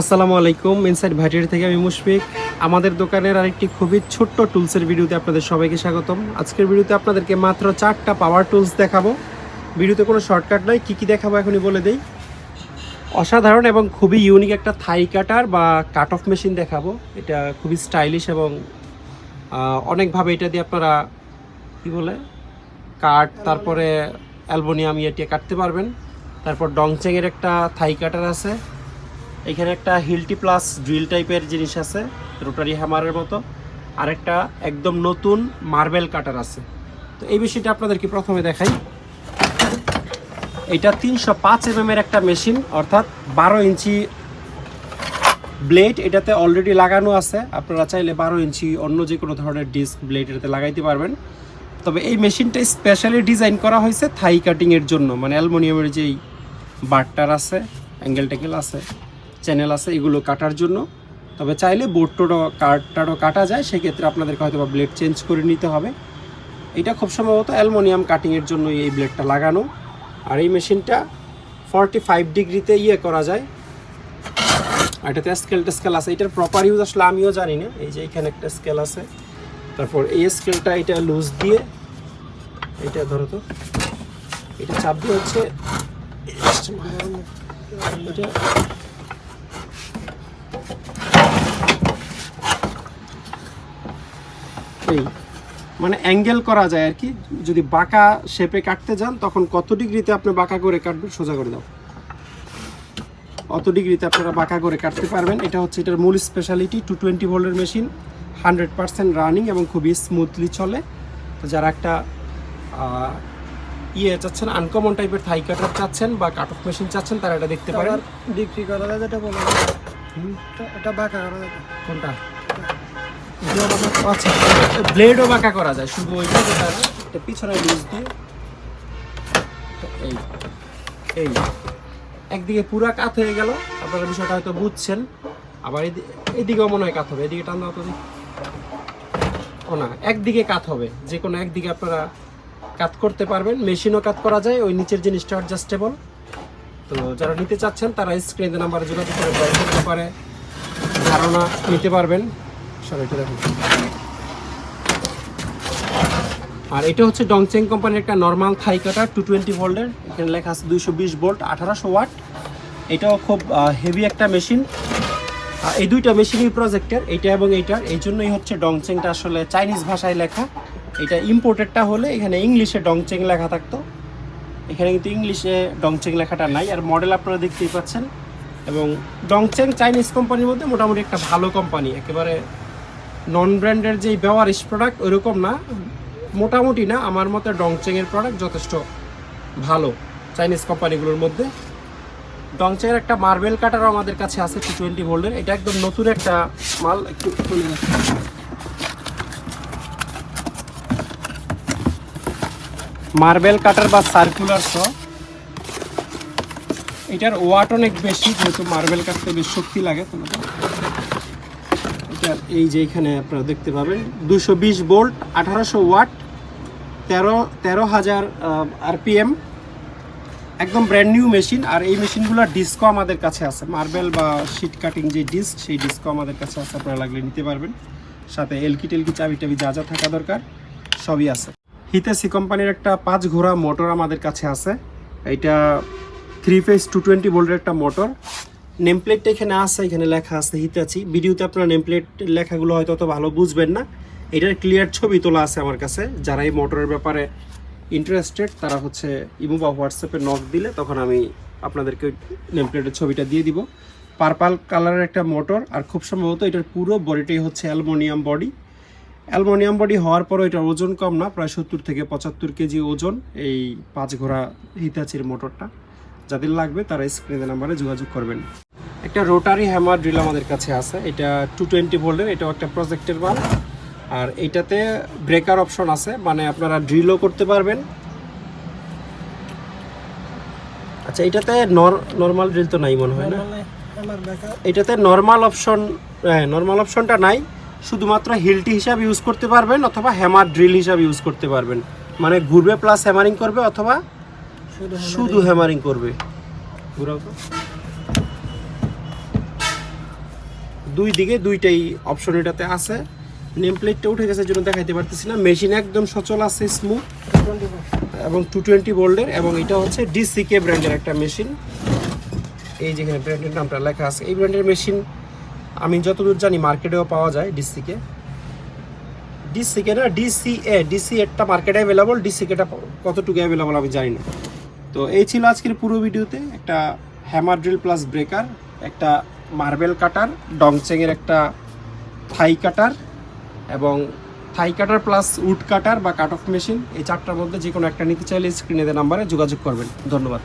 আসসালামু আলাইকুম ইনসাইড ভাইটারি থেকে আমি মুশফিক। আমাদের দোকানের আরেকটি খুবই ছোট্ট টুলসের ভিডিওতে আপনাদের সবাইকে স্বাগতম। আজকের ভিডিওতে আপনাদেরকে মাত্র চারটা পাওয়ার টুলস দেখাবো। ভিডিওতে কোনো শর্টকাট নয়, কী কী দেখাবো এখনই বলে দেই। অসাধারণ এবং খুবই ইউনিক একটা থাই কাটার বা কাট অফ মেশিন দেখাবো। এটা খুবই স্টাইলিশ এবং অনেকভাবে এটা দিয়ে আপনারা, কি বলে কাঠ তারপরে অ্যালবোনিয়াম ইয়ে টিয়ে কাটতে পারবেন। তারপর ডংচেংয়ের একটা থাই কাটার আছে। এখানে একটা হিলটি প্লাস ড্রিল টাইপের জিনিস আছে রোটারি হ্যামারের মতো। আরেকটা একদম নতুন মার্বেল কাটার আছে। তো এই বিষয়টা আপনাদেরকে প্রথমে দেখাই। এটা তিনশো পাঁচ এম এর একটা মেশিন অর্থাৎ বারো ইঞ্চি ব্লেড এটাতে অলরেডি লাগানো আছে। আপনারা চাইলে বারো ইঞ্চি অন্য যে কোনো ধরনের ডিস্ক ব্লেড এটাতে লাগাইতে পারবেন। তবে এই মেশিনটা স্পেশালি ডিজাইন করা হয়েছে থাই কাটিংয়ের জন্য মানে অ্যালমোনিয়ামের যেই বাটটার আছে অ্যাঙ্গেল ট্যাঙ্গেল আছে। চ্যানেল আছে, এগুলো কাটার জন্য। তবে চাইলে বোর্ড টোডও কাটটারও কাটা যায়, সেক্ষেত্রে আপনাদেরকে হয়তো বা ব্লেড চেঞ্জ করে নিতে হবে। এটা খুব সম্ভবত অ্যালমোনিয়াম কাটিংয়ের জন্য এই ব্লেডটা লাগানো। আর এই মেশিনটা ফর্টি ফাইভ ডিগ্রিতে ইয়ে করা যায়। আর এটাতে স্কেল টেস্কেল আছে। এটার প্রপার ইউজ আসলে আমিও জানি না। এই যে এখানে একটা স্কেল আছে। তারপর এই স্কেলটা এটা লুজ দিয়ে, এটা ধরো তো, এটা চাপ দিয়ে হচ্ছে এই মানে অ্যাঙ্গেল করা যায় আর কি। যদি বাঁকা শেপে কাটতে যান তখন কত ডিগ্রিতে আপনি বাঁকা করে কাটবেন সোজা করে দাও। অত ডিগ্রিতে আপনারা বাঁকা করে কাটতে পারবেন এটা হচ্ছে এটার মূল স্পেশালিটি টু টোয়েন্টি ভোল্টের মেশিন হান্ড্রেড পার্সেন্ট রানিং এবং খুবই স্মুথলি চলে। তো যারা একটা ইয়ে চাচ্ছেন আনকমন টাইপের থাই কাটার চাচ্ছেন বা কাট অফ মেশিন চাচ্ছেন তারা এটা দেখতে পারেন। বিক্রি করা যায় যেটা বলে হুম, এটা- বাঁকা করা যায়। কোনটা? ব্লেডও বাঁকা করা যায়, শুধু ওইটা যেটা এটা পিছনে লুজ দিয়ে। এই এই। একদিকে পুরা কাত হয়ে গেল, আপনারা বিষয়টা হয়তো বুঝছেন। আবার এদি- এদিকেও মনে হয় কাত হবে, এদিকে টান দাও তো ও না, একদিকে কাত হবে, যে কোনো একদিকে আপনারা কাত করতে পারবেন, মেশিনও কাত করা যায়, ওই নিচের জিনিসটা অ্যাডজাস্টেবল তো যারা নিতে চাচ্ছেন, তারা স্ক্রিনে নাম্বারে যোগাযোগ করে করতে পারে। ধারণা নিতে পারবেন। এটা দেখুন আর এটা হচ্ছে ডংচেং কোম্পানির একটা normal tile cutter two twenty ভোল্টের এখানে লেখা আছে দুইশো বিশ ভোল্ট আঠারোশো ওয়াট এটাও খুব হেভি একটা মেশিন এই দুইটা মেশিনই প্রজেক্টের এইটা এবং এইটার। এই জন্যই হচ্ছে ডংচেংটা আসলে চাইনিজ ভাষায় লেখা। এটা ইম্পোর্টেডটা হলে এখানে ইংলিশে ডংচেং লেখা থাকতো। এখানে কিন্তু ইংলিশে ডংচেং লেখাটা নাই। আর মডেল আপনারা দেখতেই পাচ্ছেন। এবং ডংচেং চাইনিজ কোম্পানির মধ্যে মোটামুটি একটা ভালো কোম্পানি। একেবারে নন ব্র্যান্ডের যেই বেওয়ারিশ প্রোডাক্ট ওইরকম না। মোটামুটি না, আমার মতে ডংচেংয়ের প্রোডাক্ট যথেষ্ট ভালো চাইনিজ কোম্পানিগুলোর মধ্যে। ডংচেংয়ের একটা মার্বেল কাটারও আমাদের কাছে আছে টু টোয়েন্টি ভোল্টের এটা একদম নতুন একটা মাল, একটু মার্বেল কাটার বা সার্কুলার শ এটার ওয়াট অনেক বেশি, যেহেতু মার্বেল কাটতে বেশ শক্তি লাগে তোমাদের। এটা এই যে এখানে আপনারা দেখতে পাবেন। দুশো বিশ বোল্ট আঠারোশো ওয়াট, তেরো তেরো হাজার আরপিএম। একদম ব্র্যান্ড নিউ মেশিন আর এই মেশিনগুলো ডিস্কও আমাদের কাছে আছে। মার্বেল বা শিট কাটিং যে ডিস্ক সেই ডিস্কও আমাদের কাছে আছে। আপনারা লাগলে নিতে পারবেন। সাথে এলকি টেলকি চাবি টাবি যা যা থাকা দরকার, সবই আছে। হিতেসি কোম্পানির একটা পাঁচ ঘোড়া মোটর আমাদের কাছে আছে। এটা থ্রি ফেস টু টোয়েন্টি ভোল্টের একটা মোটর। নেম প্লেটটা এখানে আছে, এখানে লেখা আছে হিতাচি। ভিডিওতে আপনারা নেম প্লেট লেখাগুলো হয়তো অত ভালো বুঝবেন না। এটার ক্লিয়ার ছবি তোলা আছে আমার কাছে। যারা এই মোটরের ব্যাপারে ইন্টারেস্টেড তারা হচ্ছে ইমো বা হোয়াটসঅ্যাপে নক দিলে তখন আমি আপনাদেরকে নেম প্লেটের ছবিটা দিয়ে দিব। পার্পাল কালারের একটা মোটর আর খুব সম্ভবত এটার পুরো বডিটাই হচ্ছে অ্যালমোনিয়াম বডি অ্যালমোনিয়াম বডি হওয়ার পরও এটার ওজন কম না, প্রায় সত্তর থেকে পঁচাত্তর কেজি ওজন এই পাঁচ ঘোড়া হিতাচির মোটরটা যাদের লাগবে তারা স্ক্রিনের নাম্বারে যোগাযোগ করবেন। একটা রোটারি হ্যামার ড্রিল আমাদের কাছে আছে। এটা টু টোয়েন্টি ভোল্টের এটাও একটা প্রজেক্টের মাল আর এইটাতে ব্রেকার অপশন আছে মানে আপনারা ড্রিলও করতে পারবেন। আচ্ছা এটাতে নর্মাল ড্রিল তো নাই মনে হয় না? এটাতে নর্মাল অপশন হ্যাঁ নর্মাল অপশনটা নাই। শুধুমাত্র হিলটি হিসাবে ইউজ করতে পারবেন অথবা হ্যামার ড্রিল হিসাবে ইউজ করতে পারবেন। মানে ঘুরবে প্লাস হ্যামারিং করবে অথবা শুধু শুধু হ্যামারিং করবে। ঘুরাও তো। দুই দিকে দুইটাই অপশন এটাতে আছে। নেম প্লেটটা উঠে গেছে জন্য দেখাইতে পারতেছি না। মেশিন একদম সচল আছে স্মুথ এবং টু টোয়েন্টি বোল্ডের এবং এটা হচ্ছে ডিসিকে ব্র্যান্ডের একটা মেশিন এই যেখানে ব্র্যান্ডের নামটা লেখা আছে। এই ব্র্যান্ডের মেশিন আমি যতদূর জানি মার্কেটেও পাওয়া যায় ডিসিকে ডিসিকে না ডিসিএ ডিসি একটা মার্কেটে অ্যাভেলেবল ডিসি ডিসিকেটা কতটুকু অ্যাভেলেবল আমি জানি না। তো এই ছিল আজকের পুরো ভিডিওতে একটা হ্যামার ড্রিল প্লাস ব্রেকার একটা মার্বেল কাটার, ডংচেংয়ের একটা থাই কাটার এবং থাই কাটার প্লাস উড কাটার বা কাট অফ মেশিন, এই চারটার মধ্যে যে কোনো একটা নিতে চাইলে স্ক্রিনে নাম্বারে যোগাযোগ করবেন। ধন্যবাদ।